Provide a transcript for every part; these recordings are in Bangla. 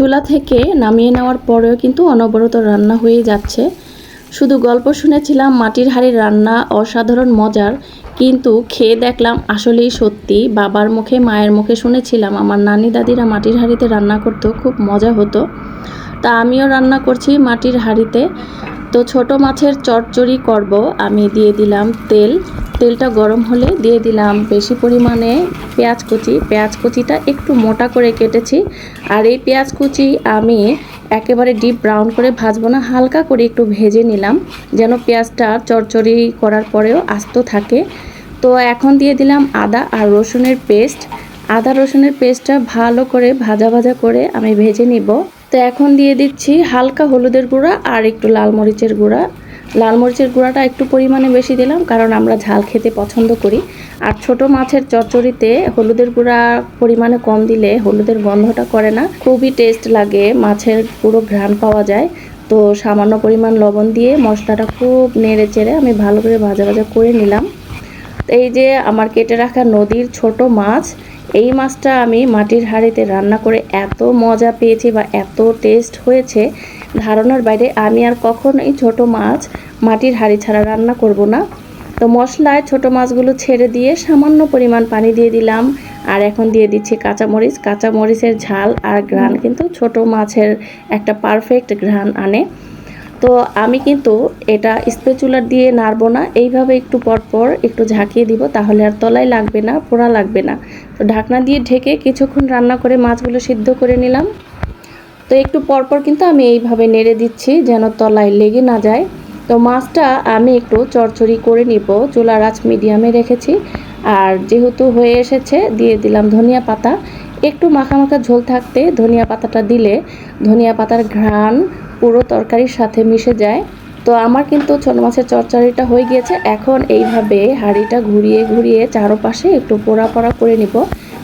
চুলা থেকে নামিয়ে নেওয়ার পরেও কিন্তু অনবরত রান্না হয়ে যাচ্ছে। শুধু গল্প শুনেছিলাম মাটির হাঁড়ির রান্না অসাধারণ মজার, কিন্তু খেয়ে দেখলাম আসলেই সত্যি বাবার মুখে, মায়ের মুখে শুনেছিলাম আমার নানি দাদিরা মাটির হাঁড়িতে রান্না করতো, খুব মজা হতো। তা আমিও রান্না করছি মাটির হাঁড়িতে। তো ছোট মাছের চচ্চড়ি করব, আমি দিয়ে দিলাম তেল। তেলটা গরম হলে দিয়ে দিলাম বেশি পরিমাণে পেঁয়াজ কুচি। পেঁয়াজ কুচিটা একটু মোটা করে কেটেছি। আর এই পেঁয়াজ কুচি আমি একেবারে ডিপ ব্রাউন করে ভাজবো না, হালকা করে একটু ভেজে নিলাম যেন পেঁয়াজটা চচ্চড়ি করার পরেও আস্ত থাকে। তো এখন দিয়ে দিলাম আদা আর রসুনের পেস্ট। আদা রসুনের পেস্টটা ভালো করে ভাজা ভাজা করে আমি ভেজে নিব। তো এখন দিয়ে দিচ্ছি হালকা হলুদের গুঁড়া আর একটু লাল মরিচের গুঁড়া। লাল মরিচের গুঁড়াটা একটু পরিমাণে বেশি দিলাম, কারণ আমরা ঝাল খেতে পছন্দ করি। আর ছোট মাছের চচ্চড়িতে হলুদের গুঁড়া পরিমাণে কম দিলে হলুদের গন্ধটা করে না। খুবই টেস্ট লাগে, মাছের পুরো ঘ্রাণ পাওয়া যায়। তো সামান্য পরিমাণ লবণ দিয়ে মশলাটা খুব নেড়ে চেড়ে আমি ভালো করে ভাজা ভাজা করে নিলাম। এই যে আমার কেটে রাখা নদীর ছোট মাছ, এই মাছটা আমি মাটির হাঁড়িতে রান্না করে এত মজা পেয়েছি বা এত টেস্ট হয়েছে, ধারণার বাইরে আমি আর কখনোই ছোট মাছ মাটির হাঁড়ি ছাড়া রান্না করব না। তো মশলায় ছোট মাছগুলো ছেড়ে দিয়ে সামান্য পরিমাণ পানি দিয়ে দিলাম। আর এখন দিয়ে দিচ্ছি কাঁচামরিচ। কাঁচামরিচের ঝাল আর ঘ্রাণ কিন্তু ছোট মাছের একটা পারফেক্ট ঘ্রাণ আনে। তো আমি কিন্তু এটা স্পেচুলার দিয়ে নাড়বো না। এইভাবে একটু পরপর একটু ঝাঁকিয়ে দিব তাহলে আর তলায় লাগবে না, পোড়া লাগবে না। তো ঢাকনা দিয়ে ঢেকে কিছুক্ষণ রান্না করে মাছগুলো সিদ্ধ করে নিলাম। তো একটু পরপর কিন্তু আমি এইভাবে নেড়ে দিচ্ছি যেন তলায় লেগে না যায়। তো মাছটা আমি একটু চড়চড়ি করে নিব। চুলার আঁচ মিডিয়ামে রেখেছি। আর যেহেতু হয়ে এসেছে, দিয়ে দিলাম ধনিয়া পাতা। একটু মাখা মাখা ঝোল থাকতে ধনিয়া পাতাটা দিলে ধনিয়া পাতার ঘ্রাণ পুরো তরকারির সাথে মিশে যায়। তো আমার কিন্তু ছোট মাছের চচ্চড়িটা হয়ে গিয়েছে। এখন এইভাবে হাঁড়িটা ঘুরিয়ে ঘুরিয়ে চারোপাশে একটু পোড়া পোড়া করে নিব।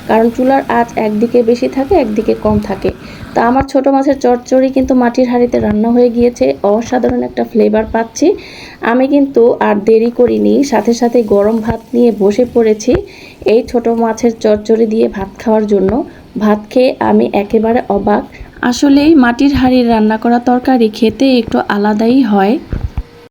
কারণ চুলার আঁচ একদিকে বেশি থাকে, একদিকে কম থাকে। তা আমার ছোট মাছের চচ্চড়ি কিন্তু মাটির হাঁড়িতে রান্না হয়ে গিয়েছে, অসাধারণ একটা ফ্লেভার পাচ্ছি। আমি কিন্তু আর দেরি করিনি, সাথে সাথে গরম ভাত নিয়ে বসে পড়েছি এই ছোট মাছের চচ্চড়ি দিয়ে ভাত খাওয়ার জন্য। ভাত খেয়ে আমি একেবারে অবাক। আসলেই মাটির হাঁড়ির রান্না করা তরকারি খেতে একটু আলাদাই হয়।